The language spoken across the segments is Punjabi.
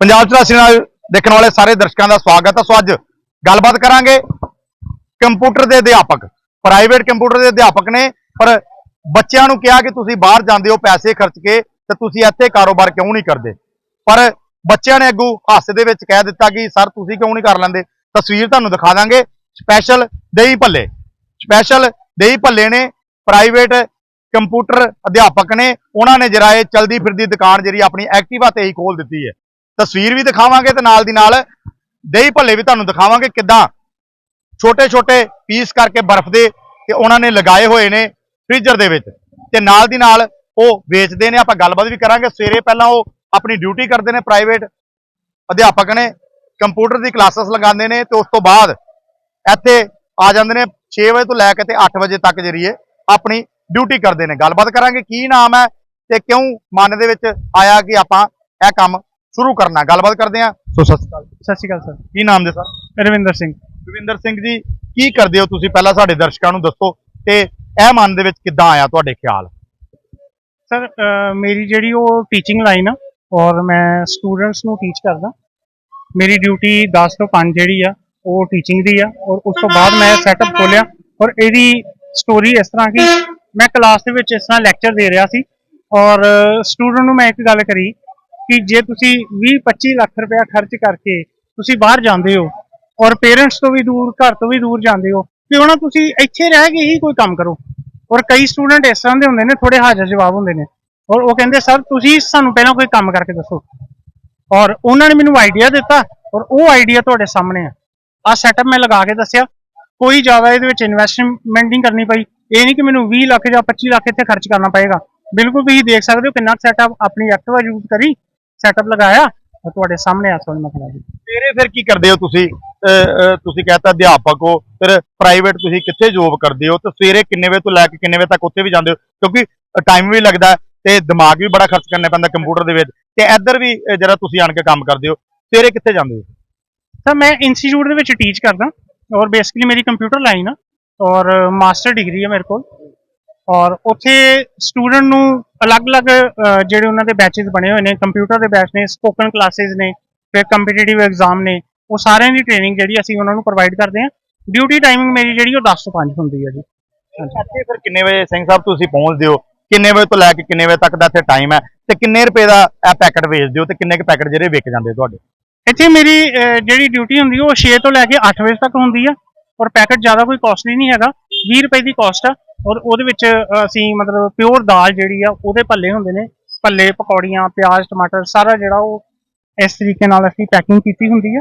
ਪੰਜਾਬ ਚਰਾਸੀ ਨਾਲ ਦੇਖਣ ਵਾਲੇ ਸਾਰੇ ਦਰਸ਼ਕਾਂ ਦਾ ਸਵਾਗਤ ਹੈ। ਸੋ ਅੱਜ ਗੱਲਬਾਤ ਕਰਾਂਗੇ ਕੰਪਿਊਟਰ ਦੇ ਅਧਿਆਪਕ, ਪ੍ਰਾਈਵੇਟ ਕੰਪਿਊਟਰ ਦੇ ਅਧਿਆਪਕ ਨੇ। ਪਰ ਬੱਚਿਆਂ ਨੂੰ ਕਿਹਾ ਕਿ ਤੁਸੀਂ ਬਾਹਰ ਜਾਂਦੇ ਹੋ ਪੈਸੇ ਖਰਚ ਕੇ ਤੇ ਤੁਸੀਂ ਇੱਥੇ ਕਾਰੋਬਾਰ ਕਿਉਂ ਨਹੀਂ ਕਰਦੇ? ਪਰ ਬੱਚਿਆਂ ਨੇ ਅੱਗੂ ਹਾਸੇ ਦੇ ਵਿੱਚ ਕਹਿ ਦਿੱਤਾ ਕਿ, ਸਰ, ਤੁਸੀਂ ਕਿਉਂ ਨਹੀਂ ਕਰ ਲੈਂਦੇ? ਤਸਵੀਰ ਤੁਹਾਨੂੰ ਦਿਖਾ ਦਾਂਗੇ। ਸਪੈਸ਼ਲ ਦੇਈ ਭੱਲੇ, ਸਪੈਸ਼ਲ ਦੇਈ ਭੱਲੇ ਨੇ ਪ੍ਰਾਈਵੇਟ ਕੰਪਿਊਟਰ ਅਧਿਆਪਕ ਨੇ। ਉਹਨਾਂ ਨੇ ਜਰਾ ਇਹ ਚਲਦੀ ਫਿਰਦੀ ਦੁਕਾਨ ਜਿਹੜੀ ਆਪਣੀ ਐਕਟਿਵਾ ਤੇ ਹੀ ਖੋਲ ਦਿੱਤੀ ਹੈ। ਤਸਵੀਰ ਵੀ ਦਿਖਾਵਾਂਗੇ ਤੇ ਨਾਲ ਦੀ ਨਾਲ ਦਹੀਂ ਭੱਲੇ ਵੀ ਤੁਹਾਨੂੰ ਦਿਖਾਵਾਂਗੇ ਕਿੱਦਾਂ ਛੋਟੇ ਛੋਟੇ ਪੀਸ ਕਰਕੇ ਬਰਫ਼ ਦੇ ਤੇ ਉਹਨਾਂ ਨੇ ਲਗਾਏ ਹੋਏ ਨੇ ਫ੍ਰੀਜ਼ਰ ਦੇ ਵਿੱਚ। ਤੇ ਨਾਲ ਦੀ ਨਾਲ ਉਹ ਵੇਚਦੇ ਨੇ, ਆਪਾਂ ਗੱਲਬਾਤ ਵੀ ਕਰਾਂਗੇ। ਸਵੇਰੇ ਪਹਿਲਾਂ ਉਹ ਆਪਣੀ ਡਿਊਟੀ ਕਰਦੇ ਨੇ ਪ੍ਰਾਈਵੇਟ ਅਧਿਆਪਕ ਨੇ, ਕੰਪਿਊਟਰ ਦੀ ਕਲਾਸਿਸ ਲਗਾਉਂਦੇ ਨੇ ਤੇ ਉਸ ਤੋਂ ਬਾਅਦ ਇੱਥੇ ਆ ਜਾਂਦੇ ਨੇ 6 ਵਜੇ ਤੋਂ ਲੈ ਕੇ ਤੇ 8 ਵਜੇ ਤੱਕ ਜਿਹੜੀ ਆਪਣੀ ਡਿਊਟੀ ਕਰਦੇ ਨੇ। ਗੱਲਬਾਤ ਕਰਾਂਗੇ ਕੀ ਨਾਮ ਹੈ ਤੇ ਕਿਉਂ ਮਨ ਦੇ ਵਿੱਚ ਆਇਆ ਕਿ ਆਪਾਂ ਇਹ ਕੰਮ ਸ਼ੁਰੂ ਕਰਨਾ। ਗੱਲਬਾਤ ਕਰਦੇ ਹਾਂ। ਸੋ ਸਤਿ ਸ਼੍ਰੀ ਅਕਾਲ। ਸਤਿ ਸ਼੍ਰੀ ਅਕਾਲ ਸਰ। ਕੀ ਨਾਮ ਦੇ ਸਰ? ਰਵਿੰਦਰ ਸਿੰਘ। ਰਵਿੰਦਰ ਸਿੰਘ ਜੀ ਕੀ ਕਰਦੇ ਹੋ ਤੁਸੀਂ? ਪਹਿਲਾਂ ਸਾਡੇ ਦਰਸ਼ਕਾਂ ਨੂੰ ਦੱਸੋ ਤੇ ਇਹ ਮਨ ਦੇ ਵਿੱਚ ਕਿੱਦਾਂ ਆਇਆ ਤੁਹਾਡੇ ਖਿਆਲ? ਸਰ ਮੇਰੀ ਜਿਹੜੀ ਉਹ ਟੀਚਿੰਗ ਲਾਈਨ ਆ ਔਰ ਮੈਂ ਸਟੂਡੈਂਟਸ ਨੂੰ ਟੀਚ ਕਰਦਾ। ਮੇਰੀ ਡਿਊਟੀ 10 ਤੋਂ 5 ਜਿਹੜੀ ਆ ਉਹ ਟੀਚਿੰਗ ਦੀ ਆ ਔਰ ਉਸ ਤੋਂ ਬਾਅਦ ਮੈਂ ਸੈਟਅਪ ਖੋਲਿਆ। ਔਰ ਇਹਦੀ ਸਟੋਰੀ ਇਸ ਤਰ੍ਹਾਂ ਕਿ ਮੈਂ ਕਲਾਸ ਦੇ ਵਿੱਚ ਇਸ ਤਰ੍ਹਾਂ ਲੈਕਚਰ ਦੇ ਰਿਹਾ ਸੀ। ਔਰ ਸਟੂਡੈਂਟ ਨੂੰ ਮੈਂ ਇੱਕ ਗੱਲ ਕਰੀ ਕਿ ਜੇ ਤੁਸੀਂ 20 25 ਲੱਖ ਰੁਪਇਆ ਖਰਚ ਕਰਕੇ ਤੁਸੀਂ ਬਾਹਰ ਜਾਂਦੇ ਹੋ ਔਰ ਪੇਰੈਂਟਸ ਤੋਂ ਵੀ ਦੂਰ, ਘਰ ਤੋਂ ਵੀ ਦੂਰ ਜਾਂਦੇ ਹੋ ਕਿਉਂ ਨਾ ਤੁਸੀਂ ਇੱਥੇ ਰਹਿ ਕੇ ਹੀ ਕੋਈ ਕੰਮ ਕਰੋ। ਔਰ ਕਈ ਸਟੂਡੈਂਟ ਇਸ ਤਰ੍ਹਾਂ ਦੇ ਹੁੰਦੇ ਨੇ ਥੋੜੇ ਹਾਜ਼ਰ ਜਵਾਬ ਹੁੰਦੇ ਨੇ। ਔਰ ਉਹ ਕਹਿੰਦੇ, ਸਰ, ਤੁਸੀਂ ਸਾਨੂੰ ਪਹਿਲਾਂ ਕੋਈ ਕੰਮ ਕਰਕੇ ਦੱਸੋ। ਔਰ ਉਹਨਾਂ ਨੇ ਮੈਨੂੰ ਆਈਡੀਆ ਦਿੱਤਾ ਔਰ ਉਹ ਆਈਡੀਆ ਤੁਹਾਡੇ ਸਾਹਮਣੇ ਆ। ਆ ਸੈਟਅਪ ਮੈਂ ਲਗਾ ਕੇ ਦੱਸਿਆ। ਕੋਈ ਜ਼ਿਆਦਾ ਇਹਦੇ ਵਿੱਚ ਇਨਵੈਸਟਮੈਂਟ ਨਹੀਂ ਕਰਨੀ ਪਈ। ਇਹ ਨਹੀਂ ਕਿ ਮੈਨੂੰ 20 ਲੱਖ ਜਾਂ 25 ਲੱਖ ਇੱਥੇ ਖਰਚ ਕਰਨਾ ਪਏਗਾ। ਬਿਲਕੁਲ ਤੁਸੀਂ ਦੇਖ ਸਕਦੇ ਹੋ ਕਿੰਨਾ ਸੈਟਅਪ ਆਪਣੀ ਐਕਟਿਵਾ ਯੂਜ਼ ਕਰੀ। ਸੈਟਅਪ ਲਗਾਇਆ ਔਰ ਤੁਹਾਡੇ ਸਾਹਮਣੇ ਆ ਸੋਲ ਮਸਲਾ ਜੀ। ਸਵੇਰੇ ਫਿਰ ਕੀ ਕਰਦੇ ਹੋ ਤੁਸੀਂ? ਤੁਸੀਂ ਕਹਤਾ ਅਧਿਆਪਕ ਹੋ ਫਿਰ ਪ੍ਰਾਈਵੇਟ ਤੁਸੀਂ ਕਿੱਥੇ ਜੋਬ ਕਰਦੇ ਹੋ? ਤੇ ਸਵੇਰੇ ਕਿੰਨੇ ਵਜੇ ਤੋਂ ਲੈ ਕੇ ਕਿੰਨੇ ਵਜੇ ਤੱਕ ਉੱਥੇ ਵੀ ਜਾਂਦੇ ਹੋ? ਕਿਉਂਕਿ ਟਾਈਮ ਵੀ ਲੱਗਦਾ ਤੇ ਦਿਮਾਗ ਵੀ ਬੜਾ ਖਰਚ ਕਰਨਾ ਪੈਂਦਾ ਕੰਪਿਊਟਰ ਦੇ ਵਿੱਚ। ਤੇ ਇੱਧਰ ਵੀ ਜਿਹੜਾ ਤੁਸੀਂ ਆਣ ਕੇ ਕੰਮ ਕਰਦੇ ਹੋ। ਸਵੇਰੇ ਕਿੱਥੇ ਜਾਂਦੇ ਹੋ? ਸਰ ਮੈਂ ਇੰਸਟੀਚਿਊਟ ਦੇ ਵਿੱਚ ਟੀਚ ਕਰਦਾ ਔਰ ਬੇਸਿਕਲੀ ਮੇਰੀ ਕੰਪਿਊਟਰ ਲਾਈਨ ਆ ਔਰ ਮਾਸਟਰ ਡਿਗਰੀ ਹੈ ਮੇਰੇ ਕੋਲ। ਔਰ ਉੱਥੇ ਸਟੂਡੈਂਟ ਨੂੰ ਅਲੱਗ-ਅਲੱਗ ਜਿਹੜੇ ਉਹਨਾਂ ਦੇ ਬੈਚਸ ਬਣੇ ਹੋਏ ਨੇ ਕੰਪਿਊਟਰ ਦੇ ਬੈਚ ਨੇ ਸਪੋਕਨ ਕਲਾਸਿਸ ਨੇ ਫਿਰ ਕੰਪੀਟੀਟਿਵ ਐਗਜ਼ਾਮ ਨੇ ਉਹ ਸਾਰਿਆਂ ਦੀ ਟ੍ਰੇਨਿੰਗ ਜਿਹੜੀ ਅਸੀਂ ਉਹਨਾਂ ਨੂੰ ਪ੍ਰੋਵਾਈਡ ਕਰਦੇ ਹਾਂ। ਡਿਊਟੀ ਟਾਈਮਿੰਗ ਮੇਰੀ ਜਿਹੜੀ ਉਹ 10 ਤੋਂ 5 ਹੁੰਦੀ ਹੈ ਜੀ। ਇੱਥੇ ਫਿਰ ਕਿੰਨੇ ਵਜੇ ਸਿੰਘ ਸਾਹਿਬ ਤੁਸੀਂ ਪਹੁੰਚਦੇ ਹੋ? ਕਿੰਨੇ ਵਜੇ ਤੋਂ ਲੈ ਕੇ ਕਿੰਨੇ ਵਜੇ ਤੱਕ ਦਾ ਇੱਥੇ ਟਾਈਮ ਹੈ? ਤੇ ਕਿੰਨੇ ਰੁਪਏ ਦਾ ਇਹ ਪੈਕਟ ਵੇਚਦੇ ਹੋ ਤੇ ਕਿੰਨੇ ਕੁ ਪੈਕਟ ਜਿਹੜੇ ਵਿਕ ਜਾਂਦੇ ਤੁਹਾਡੇ? ਇੱਥੇ ਮੇਰੀ ਜਿਹੜੀ ਡਿਊਟੀ ਹੁੰਦੀ ਉਹ 6 ਤੋਂ ਲੈ ਕੇ 8 ਵਜੇ ਤੱਕ ਹੁੰਦੀ ਆ ਔਰ ਪੈਕੇਟ ਜ਼ਿਆਦਾ ਕੋਈ ਕਾਸਟਲੀ ਨਹੀਂ ਹੈਗਾ। 20 ਰੁਪਏ ਦੀ ਕਾਸਟ ਆ। ਔਰ ਉਹਦੇ ਵਿੱਚ ਅਸੀਂ ਮਤਲਬ ਪਿਓਰ ਦਾਲ ਜਿਹੜੀ ਆ ਉਹਦੇ ਭੱਲੇ ਹੁੰਦੇ ਨੇ। ਭੱਲੇ ਪਕੌੜੀਆਂ ਪਿਆਜ਼ ਟਮਾਟਰ ਸਾਰਾ ਜਿਹੜਾ ਉਹ ਇਸ ਤਰੀਕੇ ਨਾਲ ਅਸੀਂ ਪੈਕਿੰਗ ਕੀਤੀ ਹੁੰਦੀ ਹੈ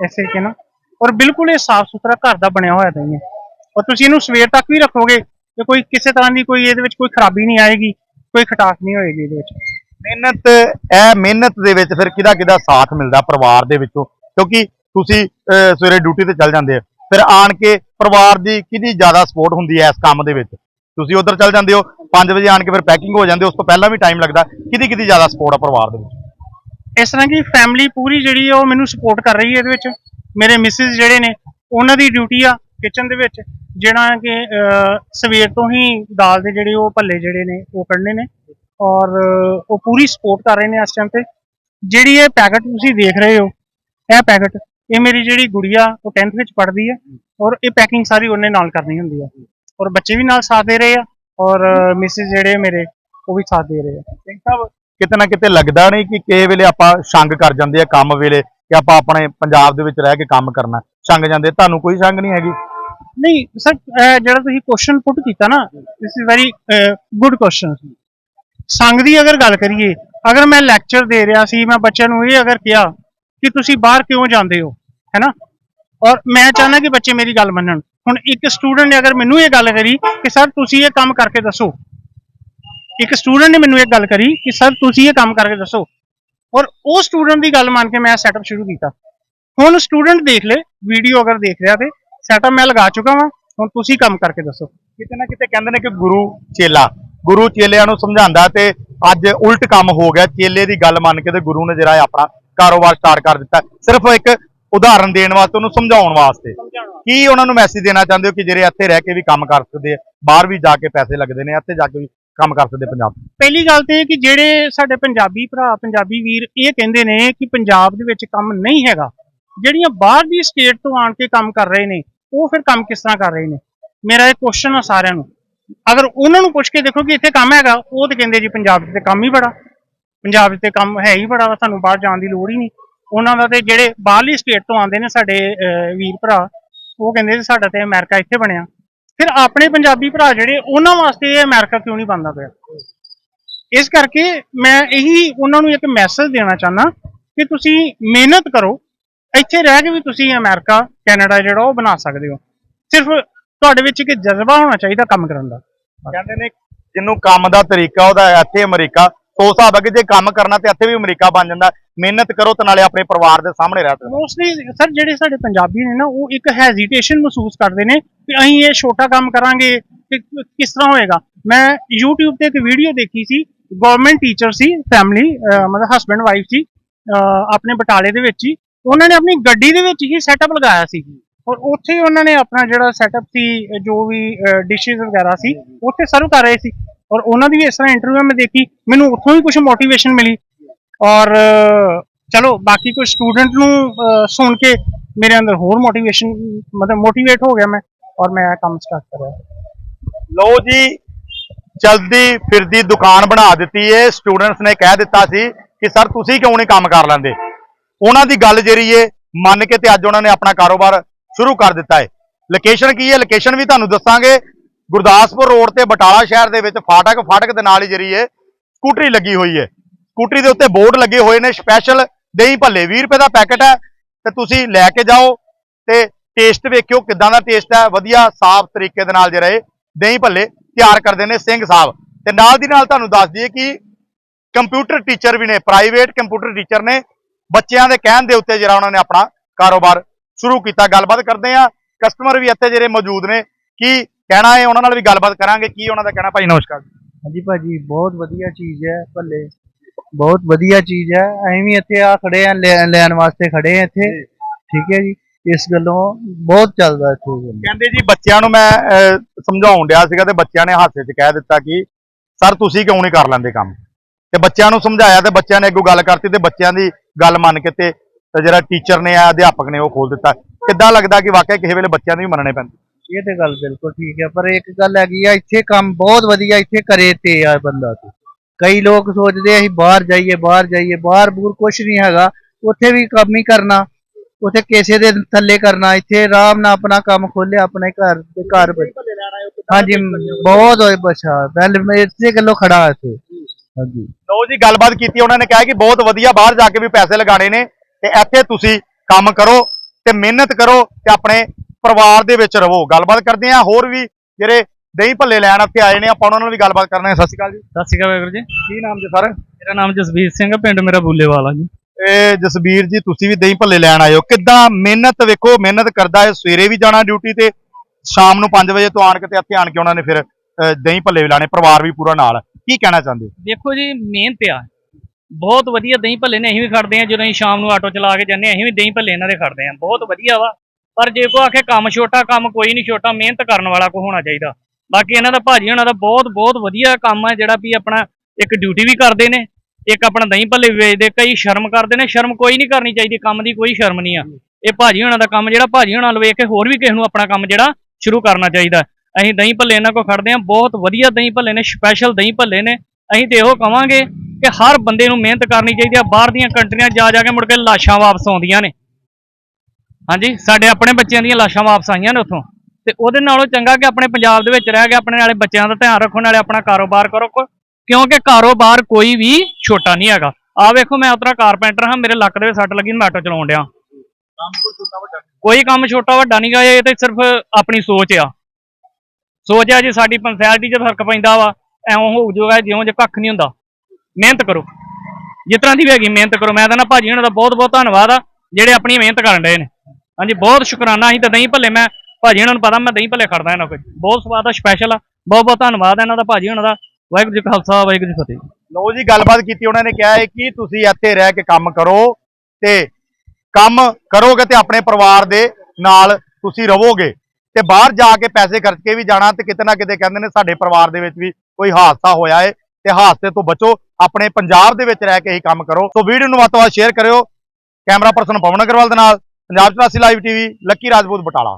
ਇਸ ਤਰੀਕੇ ਨਾਲ। ਔਰ ਬਿਲਕੁਲ ਇਹ ਸਾਫ਼ ਸੁਥਰਾ ਘਰ ਦਾ ਬਣਿਆ ਹੋਇਆ ਦਹੀਂ ਹੈ। ਔਰ ਤੁਸੀਂ ਇਹਨੂੰ ਸਵੇਰ ਤੱਕ ਵੀ ਰੱਖੋਗੇ ਤੇ ਕੋਈ ਕਿਸੇ ਤਰ੍ਹਾਂ ਦੀ ਕੋਈ ਇਹਦੇ ਵਿੱਚ ਕੋਈ ਖਰਾਬੀ ਨਹੀਂ ਆਏਗੀ ਕੋਈ ਖਟਾਸ ਨਹੀਂ ਹੋਏਗੀ ਇਹਦੇ ਵਿੱਚ। ਮਿਹਨਤ ਇਹ ਮਿਹਨਤ ਦੇ ਵਿੱਚ ਫਿਰ ਕਿਹਦਾ ਕਿਹਦਾ ਸਾਥ ਮਿਲਦਾ ਪਰਿਵਾਰ ਦੇ ਵਿੱਚੋਂ? ਕਿਉਂਕਿ ਤੁਸੀਂ ਅਹ, ਸਵੇਰੇ ਡਿਊਟੀ ਤੇ ਚੱਲ ਜਾਂਦੇ ਹੋ ਫਿਰ ਆਣ ਕੇ ਪਰਿਵਾਰ ਦੀ ਕਿਹਦੀ ਜ਼ਿਆਦਾ ਸਪੋਰਟ ਹੁੰਦੀ ਹੈ ਇਸ ਕੰਮ ਦੇ ਵਿੱਚ? ਤੁਸੀਂ ਉਧਰ ਚੱਲ ਜਾਂਦੇ ਹੋ 5 ਵਜੇ ਆਣ ਕੇ ਫਿਰ ਪੈਕਿੰਗ ਹੋ ਜਾਂਦੇ ਉਸ ਤੋਂ ਪਹਿਲਾਂ ਵੀ ਟਾਈਮ ਲੱਗਦਾ। ਕਿਹਦੀ ਕਿਹਦੀ ਜ਼ਿਆਦਾ ਸਪੋਰਟ ਆ ਪਰਿਵਾਰ ਦੇ ਵਿੱਚ? ਇਸ ਤਰ੍ਹਾਂ ਕਿ ਫੈਮਿਲੀ ਪੂਰੀ ਜਿਹੜੀ ਆ ਉਹ ਮੈਨੂੰ ਸਪੋਰਟ ਕਰ ਰਹੀ ਹੈ ਇਹਦੇ ਵਿੱਚ। ਮੇਰੇ ਮਿਸਿਸ ਜਿਹੜੇ ਨੇ, ਉਹਨਾਂ ਦੀ ਡਿਊਟੀ ਆ ਕਿਚਨ ਦੇ ਵਿੱਚ, ਜਿਹੜਾ ਕਿ ਸਵੇਰ ਤੋਂ ਹੀ ਦਾਲ ਦੇ ਜਿਹੜੇ ਉਹ ਭੱਲੇ ਜਿਹੜੇ ਨੇ, ਉਹ ਕੱਢਣੇ ਨੇ। ਔਰ, ਉਹ ਪੂਰੀ ਸਪੋਰਟ ਕਰ ਰਹੇ ਨੇ ਇਸ ਟਾਈਮ ਤੇ। ਜਿਹੜੀ ਇਹ ਪੈਕਟ ਤੁਸੀਂ ਦੇਖ ਰਹੇ ਹੋ, ਇਹ ਪੈਕਟ ਇਹ ਮੇਰੀ ਜਿਹੜੀ ਗੁੜੀਆ ਉਹ 10th ਵਿੱਚ ਪੜ੍ਹਦੀ ਹੈ ਔਰ ਇਹ ਪੈਕਿੰਗ ਸਾਰੀ ਉਹਨੇ ਨਾਲ ਕਰਨੀ ਹੁੰਦੀ ਹੈ ਔਰ ਬੱਚੇ ਵੀ ਨਾਲ ਸਾਥ ਦੇ ਰਹੇ ਆ ਔਰ ਮਿਸਿਸ ਜਿਹੜੇ ਮੇਰੇ ਉਹ ਵੀ ਸਾਥ ਦੇ ਰਹੇ ਆ। ਸਿੰਘ ਸਾਹਿਬ ਕਿਤੇ ਨਾ ਕਿਤੇ ਲੱਗਦਾ ਨਹੀਂ ਕਿ ਕਿਸੇ ਵੇਲੇ ਆਪਾਂ ਸ਼ੰਗ ਕਰ ਜਾਂਦੇ ਆ ਕੰਮ ਵੇਲੇ ਕਿ ਆਪਾਂ ਆਪਣੇ ਪੰਜਾਬ ਦੇ ਵਿੱਚ ਰਹਿ ਕੇ ਕੰਮ ਕਰਨਾ। ਸ਼ੰਗ ਜਾਂਦੇ ਤੁਹਾਨੂੰ ਕੋਈ ਸ਼ੰਗ ਨਹੀਂ ਹੈਗੀ? ਨਹੀਂ ਸਰ ਜਿਹੜਾ ਤੁਸੀਂ ਕੁਐਸਚਨ ਪੁੱਟ ਕੀਤਾ ਨਾ this is very good question ਸੰਗ ਦੀ ਅਗਰ ਗੱਲ ਕਰੀਏ ਅਗਰ ਮੈਂ ਲੈਕਚਰ ਦੇ ਰਿਹਾ ਸੀ ਮੈਂ ਬੱਚਿਆਂ ਨੂੰ ਇਹ ਅਗਰ ਕਿਹਾ ਕਿ ਤੁਸੀਂ ਬਾਹਰ ਕਿਉਂ ਜਾਂਦੇ ਹੋ? ਹੈਨਾ ਔਰ ਮੈਂ ਚਾਹਨਾ ਕਿ ਬੱਚੇ ਮੇਰੀ ਗੱਲ ਮੰਨਣ। ਹੁਣ ਇੱਕ ਸਟੂਡੈਂਟ ਨੇ ਅਗਰ ਮੈਨੂੰ ਇਹ ਗੱਲ ਕਰੀ ਕਿ ਸਰ ਤੁਸੀਂ ਇਹ ਕੰਮ ਕਰਕੇ ਦੱਸੋ। ਇੱਕ ਸਟੂਡੈਂਟ ਨੇ ਮੈਨੂੰ ਇਹ ਗੱਲ ਕਰੀ ਕਿ ਸਰ ਤੁਸੀਂ ਇਹ ਕੰਮ ਕਰਕੇ ਦੱਸੋ। ਔਰ ਉਹ ਸਟੂਡੈਂਟ ਦੀ ਗੱਲ ਮੰਨ ਕੇ ਮੈਂ ਸੈਟਅਪ ਸ਼ੁਰੂ ਕੀਤਾ। ਹੁਣ ਸਟੂਡੈਂਟ ਦੇਖ ਲੈ ਵੀਡੀਓ ਅਗਰ ਦੇਖ ਰਿਹਾ ਤੇ ਸੈਟਅਪ ਮੈਂ ਲਗਾ ਚੁੱਕਾ ਵਾਂ। ਹੁਣ ਤੁਸੀਂ ਕੰਮ ਕਰਕੇ ਦੱਸੋ। ਕਿਤੇ ਨਾ ਕਿਤੇ ਕਹਿੰਦੇ ਨੇ ਕਿ ਗੁਰੂ ਚੇਲਾ। ਗੁਰੂ ਚੇਲਿਆਂ ਨੂੰ ਸਮਝਾਉਂਦਾ ਤੇ ਅੱਜ ਉਲਟ ਕੰਮ ਹੋ ਗਿਆ। ਚੇਲੇ ਦੀ ਗੱਲ ਮੰਨ ਕੇ ਤੇ ਗੁਰੂ ਨੇ ਜਿਹੜਾ ਆਪਣਾ ਕਾਰੋਬਾਰ ਸਟਾਰਟ ਕਰ ਦਿੱਤਾ। ਸਿਰਫ ਇੱਕ ਉਦਾਹਰਨ ਦੇਣ ਵਾਸਤੇ ਉਹਨੂੰ ਸਮਝਾਉਣ ਵਾਸਤੇ। ਕੀ ਉਹਨਾਂ ਨੂੰ ਮੈਸੇਜ ਦੇਣਾ ਚਾਹੁੰਦੇ ਹੋ ਕਿ ਜਿਹੜੇ ਇੱਥੇ ਰਹਿ ਕੇ ਵੀ ਕੰਮ ਕਰ ਸਕਦੇ ਆ ਬਾਹਰ ਵੀ ਜਾ ਕੇ ਪੈਸੇ ਲੱਗਦੇ ਨੇ ਇੱਥੇ ਜਾ ਕੇ ਵੀ ਕੰਮ ਕਰ ਸਕਦੇ ਪੰਜਾਬ ਪਹਿਲੀ ਗੱਲ ਤੇ ਇਹ ਕਿ ਜਿਹੜੇ ਸਾਡੇ ਪੰਜਾਬੀ ਭਰਾ ਪੰਜਾਬੀ ਵੀਰ ਇਹ ਕਹਿੰਦੇ ਨੇ ਕਿ ਪੰਜਾਬ ਦੇ ਵਿੱਚ ਕੰਮ ਨਹੀਂ ਹੈਗਾ। ਜਿਹੜੀਆਂ ਬਾਹਰ ਦੀ ਸਟੇਟ ਤੋਂ ਆਣ ਕੇ ਕੰਮ ਕਰ ਰਹੇ ਨੇ ਉਹ ਫਿਰ ਕੰਮ ਕਿਸ ਤਰ੍ਹਾਂ ਕਰ ਰਹੇ ਨੇ? ਮੇਰਾ ਇਹ ਕੁਐਸਚਨ ਆ ਸਾਰਿਆਂ ਨੂੰ। ਅਗਰ ਉਹਨਾਂ ਨੂੰ ਪੁੱਛ ਕੇ ਦੇਖੋ ਕਿ ਇੱਥੇ ਕੰਮ ਹੈਗਾ ਉਹ ਤੇ ਕਹਿੰਦੇ ਜੀ ਪੰਜਾਬ 'ਚ ਤੇ ਕੰਮ ਹੀ ਬੜਾ। ਪੰਜਾਬ 'ਚ ਤੇ ਕੰਮ ਹੈ ਹੀ ਬੜਾ ਸਾਨੂੰ ਬਾਹਰ ਜਾਣ ਦੀ ਲੋੜ ਹੀ ਨਹੀਂ। ਉਹਨਾਂ ਦਾ ਤੇ ਜਿਹੜੇ ਬਾਹਰਲੀ ਸਟੇਟ ਤੋਂ ਆਉਂਦੇ ਨੇ ਸਾਡੇ ਵੀਰ ਭਰਾ, ਉਹ ਕਹਿੰਦੇ ਸਾਡਾ ਤੇ ਅਮਰੀਕਾ ਇੱਥੇ ਬਣਿਆ। ਫਿਰ ਆਪਣੇ ਪੰਜਾਬੀ ਭਰਾ ਜਿਹੜੇ, ਉਹਨਾਂ ਵਾਸਤੇ ਇਹ ਅਮਰੀਕਾ ਕਿਉਂ ਨਹੀਂ ਬਣਦਾ ਪਿਆ? ਇਸ ਕਰਕੇ ਮੈਂ ਇਹੀ ਉਹਨਾਂ ਨੂੰ ਇੱਕ ਮੈਸੇਜ ਦੇਣਾ ਚਾਹੁੰਦਾ ਕਿ ਤੁਸੀਂ ਮਿਹਨਤ ਕਰੋ, ਇੱਥੇ ਰਹਿ ਕੇ ਵੀ ਤੁਸੀਂ ਅਮਰੀਕਾ, ਕੈਨੇਡਾ ਜਿਹੜਾ ਉਹ ਬਣਾ ਸਕਦੇ ਹੋ। ਸਿਰਫ ਤੁਹਾਡੇ ਵਿੱਚ ਇੱਕ ਜਜ਼ਬਾ ਹੋਣਾ ਚਾਹੀਦਾ ਕੰਮ ਕਰਨ ਦਾ। ਕਹਿੰਦੇ ਨੇ, ਜਿਹਨੂੰ ਕੰਮ ਦਾ ਤਰੀਕਾ ਉਹਦਾ ਇੱਥੇ ਅਮਰੀਕਾ। ਸੋ ਹਿਸਾਬ ਹੈ ਕਿ ਜੇ ਕੰਮ ਕਰਨਾ ਤੇ ਇੱਥੇ ਵੀ ਅਮਰੀਕਾ ਬਣ ਜਾਂਦਾ, ਮਿਹਨਤ ਕਰੋ ਤੇ ਨਾਲੇ ਆਪਣੇ ਪਰਿਵਾਰ ਦੇ ਸਾਹਮਣੇ ਰਹਿ ਸਕਦੇ ਮੋਸਟਲੀ ਸਰ, ਜਿਹੜੇ ਸਾਡੇ ਪੰਜਾਬੀ ਨੇ ਨਾ, ਉਹ ਇੱਕ ਹੈਜ਼ਿਟੇਸ਼ਨ ਮਹਿਸੂਸ ਕਰਦੇ ਨੇ ਕਿ ਅਸੀਂ ਇਹ ਛੋਟਾ ਕੰਮ ਕਰਾਂਗੇ ਤੇ ਕਿਸ ਤਰ੍ਹਾਂ ਹੋਏਗਾ। ਮੈਂ YouTube ਤੇ ਇੱਕ ਵੀਡੀਓ ਦੇਖੀ ਸੀ ਗਵਰਨਮੈਂਟ ਟੀਚਰ ਸੀ ਫੈਮਿਲੀ ਮਤਲਬ ਹਸਬੰਡ ਵਾਈਫ ਸੀ, ਅਹ ਆਪਣੇ ਬਟਾਲੇ ਦੇ ਵਿੱਚ ਹੀ। ਉਹਨਾਂ ਨੇ ਆਪਣੀ ਗੱਡੀ ਦੇ ਵਿੱਚ ਹੀ ਸੈਟਅਪ ਲਗਾਇਆ ਸੀ। ਔਰ ਉੱਥੇ ਉਹਨਾਂ ਨੇ ਆਪਣਾ ਜਿਹੜਾ ਸੈਟਅਪ ਸੀ, ਜੋ ਵੀ ਡਿਸ਼ਸ ਵਗੈਰਾ ਸੀ, ਉੱਥੇ ਸਰਵ ਕਰ ਰਹੇ ਸੀ। ਔਰ ਉਹਨਾਂ ਦੀ ਵੀ ਇਸ ਤਰ੍ਹਾਂ ਇੰਟਰਵਿਊ ਮੈਂ ਦੇਖੀ ਮੈਨੂੰ ਉੱਥੋਂ ਵੀ ਕੁਝ ਮੋਟੀਵੇਸ਼ਨ ਮਿਲੀ। ਔਰ ਚਲੋ ਬਾਕੀ ਕੋਈ ਸਟੂਡੈਂਟ ਨੂੰ ਅਹ, ਸੁਣ ਕੇ ਮੇਰੇ ਅੰਦਰ ਹੋਰ ਮੋਟੀਵੇਸ਼ਨ ਮਤਲਬ ਮੋਟੀਵੇਟ ਹੋ ਗਿਆ ਮੈਂ ਔਰ ਮੈਂ ਕੰਮ ਸਟਾਰਟ ਕਰਿਆ। ਲਓ ਜੀ ਚਲਦੀ ਫਿਰਦੀ ਦੁਕਾਨ ਬਣਾ ਦਿੱਤੀ ਏ। ਸਟੂਡੈਂਟਸ ਨੇ ਕਹਿ ਦਿੱਤਾ ਸੀ ਕਿ ਸਰ ਤੁਸੀਂ ਕਿਉਂ ਨਹੀਂ ਕੰਮ ਕਰ ਲੈਂਦੇ? ਉਹਨਾਂ ਦੀ ਗੱਲ ਜਿਹੜੀ ਏ ਮੰਨ ਕੇ ਤੇ ਅੱਜ ਉਹਨਾਂ ਨੇ ਆਪਣਾ ਕਾਰੋਬਾਰ ਸ਼ੁਰੂ ਕਰ ਦਿੱਤਾ ਏ। ਲੋਕੇਸ਼ਨ ਕੀ ਹੈ ਲੋਕੇਸ਼ਨ ਵੀ ਤੁਹਾਨੂੰ ਦੱਸਾਂਗੇ। ਗੁਰਦਾਸਪੁਰ ਰੋਡ ਤੇ ਬਟਾਲਾ ਸ਼ਹਿਰ ਦੇ ਵਿੱਚ ਫਾਟਕ ਫਾਟਕ ਦੇ ਨਾਲ ਹੀ ਜਿਹੜੀ ਹੈ ਸਕੂਟਰੀ ਲੱਗੀ ਹੋਈ ਹੈ। ਸਕੂਟਰੀ ਦੇ ਉੱਤੇ ਬੋਰਡ ਲੱਗੇ ਹੋਏ ਨੇ ਸਪੈਸ਼ਲ ਦਹੀਂ ਭੱਲੇ। 20 ਰੁਪਏ ਦਾ ਪੈਕੇਟ ਹੈ ਤੇ ਤੁਸੀਂ ਲੈ ਕੇ ਜਾਓ ਤੇ ਟੇਸਟ ਵੇਖਿਓ ਕਿਦਾਂ ਦਾ ਟੇਸਟ ਹੈ। ਵਧੀਆ, ਸਾਫ਼ ਤਰੀਕੇ ਦੇ ਨਾਲ ਜਿਹੜੇ ਦਹੀਂ ਭੱਲੇ ਤਿਆਰ ਕਰਦੇ ਨੇ ਸਿੰਘ ਸਾਹਿਬ। ਤੇ ਨਾਲ ਦੀ ਨਾਲ ਤੁਹਾਨੂੰ ਦੱਸ ਦਈਏ ਕਿ ਕੰਪਿਊਟਰ ਟੀਚਰ ਵੀ ਨੇ ਪ੍ਰਾਈਵੇਟ ਕੰਪਿਊਟਰ ਟੀਚਰ ਨੇ। ਬੱਚਿਆਂ ਦੇ ਕਹਿਣ ਦੇ ਉੱਤੇ ਜਿਹੜਾ ਉਹਨਾਂ ਨੇ ਆਪਣਾ ਕਾਰੋਬਾਰ ਸ਼ੁਰੂ ਕੀਤਾ। ਗੱਲਬਾਤ ਕਰਦੇ ਆ ਕਸਟਮਰ ਵੀ ਇੱਥੇ ਜਿਹੜੇ ਮੌਜੂਦ ਨੇ ਕਿ ਕਹਿਣਾ ਹੈ ਉਹਨਾਂ ਨਾਲ ਵੀ ਗੱਲਬਾਤ ਕਰਾਂਗੇ ਕੀ ਉਹਨਾਂ ਦਾ ਕਹਿਣਾ? ਭਾਈ ਨਮਸਕਾਰ। ਹਾਂਜੀ ਭਾਜੀ ਬਹੁਤ ਵਧੀਆ ਚੀਜ਼ ਹੈ ਭੱਲੇ। ਬਹੁਤ ਵਧੀਆ ਚੀਜ਼ ਹੈ। ਅਸੀਂ ਵੀ ਇੱਥੇ ਆ ਖੜੇ ਆ ਲੈਣ ਵਾਸਤੇ ਖੜੇ ਆ ਇੱਥੇ। ਠੀਕ ਹੈ ਜੀ। ਇਸ ਗੱਲੋਂ ਬਹੁਤ ਚੱਲਦਾ ਇੱਥੇ। ਕਹਿੰਦੇ ਜੀ ਬੱਚਿਆਂ ਨੂੰ ਮੈਂ ਸਮਝਾਉਣ ਡਿਆ ਸੀਗਾ ਤੇ ਬੱਚਿਆਂ ਨੇ ਹਾਸੇ 'ਚ ਕਹਿ ਦਿੱਤਾ ਕਿ ਸਰ ਤੁਸੀਂ ਕਿਉਂ ਨਹੀਂ ਕਰ ਲੈਂਦੇ ਕੰਮ? ਤੇ ਬੱਚਿਆਂ ਨੂੰ ਸਮਝਾਇਆ ਤੇ ਬੱਚਿਆਂ ਨੇ ਅੱਗੋਂ ਗੱਲ ਕਰਤੀ ਤੇ ਬੱਚਿਆਂ ਦੀ ਗੱਲ ਮੰਨ ਕੇ ਤੇ ਤੇ ਜਿਹੜਾ ਟੀਚਰ ਨੇ ਆ ਅਧਿਆਪਕ ਨੇ ਉਹ ਖੋਲ ਦਿੱਤਾ। ਕਿੱਦਾਂ ਲੱਗਦਾ ਕਿ ਵਾਕਿਆ ਕਿਸੇ ਵੇਲੇ ਬੱਚਿਆਂ ਨੂੰ ਵੀ ਮੰਨਣੇ ਪੈਂਦੇ? ਇਹ ਤੇ ਗੱਲ ਬਿਲਕੁਲ ਠੀਕ ਹੈ ਪਰ ਇੱਕ ਗੱਲ ਹੈਗੀ ਆ ਇੱਥੇ ਕੰਮ ਬਹੁਤ ਵਧੀਆ ਇੱਥੇ ਕਰੇ ਤੇ ਆ ਬੰਦਾ ਤੇ। ਕਈ ਲੋਕ ਸੋਚਦੇ ਆ ਅਸੀਂ ਬਾਹਰ ਜਾਈਏ ਬਾਹਰ ਜਾਈਏ ਬਾਹਰ ਬੂਰ ਕੁਝ ਨਹੀਂ ਹੈਗਾ ਉੱਥੇ ਵੀ ਕੰਮ ਹੀ ਕਰਨਾ ਉੱਥੇ ਕਿਸੇ ਦੇ ਥੱਲੇ ਕਰਨਾ ਇੱਥੇ ਆਰਾਮ ਨਾਲ ਆਪਣਾ ਕੰਮ ਖੋਲਿਆ ਆਪਣੇ ਘਰ ਦੇ ਘਰ ਹਾਂਜੀ ਬਹੁਤ ਹੋਏ ਬਛਾ ਪਹਿਲੇ ਮੈਂ ਇਸੇ ਗੱਲੋਂ ਖੜਾ ਇੱਥੇ। ਹਾਂਜੀ। ਲਓ ਜੀ ਗੱਲਬਾਤ ਕੀਤੀ ਉਹਨਾਂ ਨੇ ਕਿਹਾ ਕਿ ਬਹੁਤ ਵਧੀਆ ਬਾਹਰ ਜਾ ਕੇ ਵੀ ਪੈਸੇ ਲਗਾਣੇ ਨੇ ਤੇ ਇੱਥੇ ਤੁਸੀਂ ਕੰਮ ਕਰੋ ਤੇ ਮਿਹਨਤ ਕਰੋ ਤੇ ਆਪਣੇ ਪਰਿਵਾਰ ਦੇ ਵਿੱਚ ਰਹੋ। ਗੱਲਬਾਤ ਕਰਦੇ ਆ ਹੋਰ ਵੀ ਜਿਹੜੇ ਦਹੀਂ ਭੱਲੇ ਲੈਣ ਇੱਥੇ ਆਏ ਨੇ ਆਪਾਂ ਉਹਨਾਂ ਨਾਲ ਵੀ ਗੱਲਬਾਤ ਕਰਨਾ ਹੈ। ਸਤਿ ਸ਼੍ਰੀ ਅਕਾਲ ਜੀ। ਸਤਿ ਸ਼੍ਰੀ ਅਕਾਲ ਵਾਹਿਗੁਰੂ ਜੀ। ਕੀ ਨਾਮ ਜੀ ਸਰ? ਮੇਰਾ ਨਾਮ ਜਸਵੀਰ ਸਿੰਘ ਹੈ ਪਿੰਡ ਮੇਰਾ ਬੂਲੇਵਾਲਾ ਜੀ। ਇਹ ਜਸਬੀਰ ਜੀ ਤੁਸੀਂ ਵੀ ਦਹੀਂ ਭੱਲੇ ਲੈਣ ਆਏ ਹੋ। ਕਿੱਦਾਂ ਮਿਹਨਤ ਵੇਖੋ ਮਿਹਨਤ ਕਰਦਾ ਹੈ ਸਵੇਰੇ ਵੀ ਜਾਣਾ ਡਿਊਟੀ ਤੇ ਸ਼ਾਮ ਨੂੰ 5 ਵਜੇ ਤੋਂ ਆਣ ਕੇ ਤੇ ਇੱਥੇ ਆਣ ਕੇ ਉਹਨਾਂ ਨੇ ਫਿਰ ਦਹੀਂ ਭੱਲੇ ਵੀ ਲਾਣੇ ਪਰਿਵਾਰ ਵੀ ਪੂਰਾ ਨਾਲ। ਕੀ ਕਹਿਣਾ ਚਾਹੁੰਦੇ ਦੇਖੋ ਜੀ ਮਿਹਨਤ ਆ। ਬਹੁਤ ਵਧੀਆ ਦਹੀਂ ਭੱਲੇ ਨੇ ਅਸੀਂ ਵੀ ਖੜਦੇ ਆ ਜਦੋਂ ਅਸੀਂ ਸ਼ਾਮ ਨੂੰ ਆਟੋ ਚਲਾ ਕੇ ਜਾਂਦੇ ਆ ਅਸੀਂ ਵੀ ਦਹੀਂ ਭੱਲੇ ਇਹਨਾਂ ਦੇ ਖੜਦੇ ਆ ਬਹੁਤ ਵਧੀਆ ਵਾ। ਪਰ ਜੇ ਕੋ ਆਖੇ ਕੰਮ ਛੋਟਾ, ਕੰਮ ਕੋਈ ਨਹੀਂ ਛੋਟਾ, ਮਿਹਨਤ ਕਰਨ ਵਾਲਾ ਕੋ ਹੋਣਾ ਚਾਹੀਦਾ। ਬਾਕੀ ਇਹਨਾਂ ਦਾ ਭਾਜੀ ਉਹਨਾਂ ਦਾ ਬਹੁਤ ਬਹੁਤ ਵਧੀਆ ਕੰਮ ਹੈ, ਜਿਹੜਾ ਵੀ ਆਪਣਾ ਇੱਕ ਡਿਊਟੀ ਵੀ ਕਰਦੇ ਨੇ, ਇੱਕ ਆਪਣਾ ਦਹੀਂ ਭੱਲੇ ਵੀ ਵੇਚਦੇ, ਕਈ ਸ਼ਰਮ ਕਰਦੇ ਨੇ, ਸ਼ਰਮ ਕੋਈ ਨਹੀਂ ਕਰਨੀ ਚਾਹੀਦੀ, ਕੰਮ ਦੀ ਕੋਈ ਸ਼ਰਮ ਨਹੀਂ ਆ। ਇਹ ਭਾਜੀ ਉਹਨਾਂ ਦਾ ਕੰਮ ਜਿਹੜਾ, ਭਾਜੀ ਉਹਨਾਂ ਨਾਲ ਵੇਖ ਕੇ ਹੋਰ ਵੀ ਕਿਸੇ ਨੂੰ ਆਪਣਾ ਕੰਮ ਜਿਹੜਾ ਸ਼ੁਰੂ ਕਰਨਾ ਚਾਹੀਦਾ। ਅਸੀਂ ਦਹੀਂ ਭੱਲੇ ਇਹਨਾਂ ਕੋ ਖੜਦੇ ਆ ਬਹੁਤ ਵਧੀਆ ਦਹੀਂ ਭੱਲੇ ਨੇ ਸਪੈਸ਼ਲ ਦਹੀਂ ਭੱਲੇ ਨੇ। ਅਸੀਂ ਤੇ ਇਹੋ ਕਵਾਂਗੇ ਕਿ ਹਰ ਬੰਦੇ ਨੂੰ ਮਿਹਨਤ ਕਰਨੀ ਚਾਹੀਦੀ ਆ, ਬਾਹਰ ਦੀਆਂ ਕੰਟਰੀਆਂ ਜਾ ਜਾ ਕੇ ਮੁੜ ਕੇ ਲਾਸ਼ਾਂ ਵਾਪਸ ਆਉਂਦੀਆਂ ਨੇ। ਹਾਂਜੀ ਸਾਡੇ ਆਪਣੇ ਬੱਚਿਆਂ ਦੀਆਂ ਲਾਸ਼ਾਂ ਵਾਪਸ ਆਈਆਂ ਨੇ ਉੱਥੋਂ। ਤੇ ਉਹਦੇ ਨਾਲੋਂ ਚੰਗਾ ਕਿ ਆਪਣੇ ਪੰਜਾਬ ਦੇ ਵਿੱਚ ਰਹਿ ਕੇ ਆਪਣੇ ਨਾਲੇ ਬੱਚਿਆਂ ਦਾ ਧਿਆਨ ਰੱਖੋ ਨਾਲੇ ਆਪਣਾ ਕਾਰੋਬਾਰ ਕਰੋ। ਕਿਉਂਕਿ ਕਾਰੋਬਾਰ ਕੋਈ ਵੀ ਛੋਟਾ ਨਹੀਂ ਹੈਗਾ। ਆ ਵੇਖੋ ਮੈਂ ਉਤਰਾ ਕਾਰਪੈਂਟਰ ਹਾਂ ਮੇਰੇ ਲੱਕ ਦੇ ਵਿੱਚ ਸੱਟ ਲੱਗੀ ਮੈਂ ਆਟੋ ਚਲਾਉਣ ਡਿਆ। ਕੋਈ ਕੰਮ ਛੋਟਾ ਵੱਡਾ ਨਹੀਂ ਗਾ ਇਹ ਤੇ ਸਿਰਫ ਆਪਣੀ ਸੋਚ ਆ। ਸੋਚ ਆ ਜੀ ਸਾਡੀ ਪੰਸੈਲਿਟੀ 'ਚ ਫ਼ਰਕ ਪੈਂਦਾ ਵਾ ਐਵੇਂ ਹੋ ਜਾਊਗਾ ਜਿਉਂ ਜੇ ਕੱਖ ਨਹੀਂ ਹੁੰਦਾ। ਮਿਹਨਤ ਕਰੋ। ਜਿਸ ਤਰ੍ਹਾਂ ਦੀ ਵੀ ਹੈਗੀ ਮਿਹਨਤ ਕਰੋ। ਮੈਂ ਤਾਂ ਨਾ ਭਾਜੀ ਉਹਨਾਂ ਦਾ ਬਹੁਤ ਬਹੁਤ ਧੰਨਵਾਦ ਆ ਜਿਹੜੇ ਆਪਣੀ ਮਿਹਨਤ ਕਰਨ ਡਏ ਨੇ। ਹਾਂਜੀ, ਬਹੁਤ ਸ਼ੁਕਰਾਨਾ, ਅਸੀਂ ਤਾਂ ਦਹੀਂ ਭੱਲੇ, ਮੈਂ ਭਾਜੀ ਉਹਨਾਂ ਨੂੰ ਪਤਾ, ਮੈਂ ਦਹੀਂ ਭੱਲੇ ਖੜਦਾ ਇਹਨਾਂ ਕੋਲ। ਬਹੁਤ ਸਵਾਦ ਆ ਸਪੈਸ਼ਲ ਆ। ਬਹੁਤ ਬਹੁਤ ਧੰਨਵਾਦ ਇਹਨਾਂ ਦਾ, ਭਾਜੀ ਉਹਨਾਂ ਦਾ। ਵਾਹਿਗੁਰੂ ਜੀ ਖਾਲਸਾ, ਵਾਹਿਗੁਰੂ ਜੀ ਫਤਿਹ। ਲੋ ਜੀ, ਗੱਲਬਾਤ ਕੀਤੀ ਉਹਨਾਂ ਨੇ, ਕਿਹਾ ਹੈ ਕਿ ਤੁਸੀਂ ਇੱਥੇ ਰਹਿ ਕੇ ਕੰਮ ਕਰੋ ਤੇ ਕੰਮ ਕਰੋਗੇ ਤੇ ਆਪਣੇ ਪਰਿਵਾਰ ਦੇ ਨਾਲ ਤੁਸੀਂ ਰਹੋਗੇ ਤੇ ਬਾਹਰ ਜਾ ਕੇ ਪੈਸੇ ਖਰਚ ਕੇ ਵੀ ਜਾਣਾ ਤੇ ਕਿਤੇ ਨਾ ਕਿਤੇ ਕਹਿੰਦੇ ਨੇ ਸਾਡੇ ਪਰਿਵਾਰ ਦੇ ਵਿੱਚ ਵੀ ਕੋਈ ਹਾਦਸਾ ਹੋਇਆ ਏ ਤੇ ਹਾਦਸੇ ਤੋਂ ਬਚੋ, ਆਪਣੇ ਪੰਜਾਬ ਦੇ ਵਿੱਚ ਰਹਿ ਕੇ ਹੀ ਕੰਮ ਕਰੋ। ਸੋ ਵੀਡੀਓ ਨੂੰ ਵੱਧ ਤੋਂ ਵੱਧ ਸ਼ੇਅਰ ਕਰਿਓ। ਕੈਮਰਾ ਪਰਸਨ ਪਵਨ ਅਗਰਵਾਲ ਦੇ ਨਾਲ। Punjab 84 live TV Lucky Rajput Batala.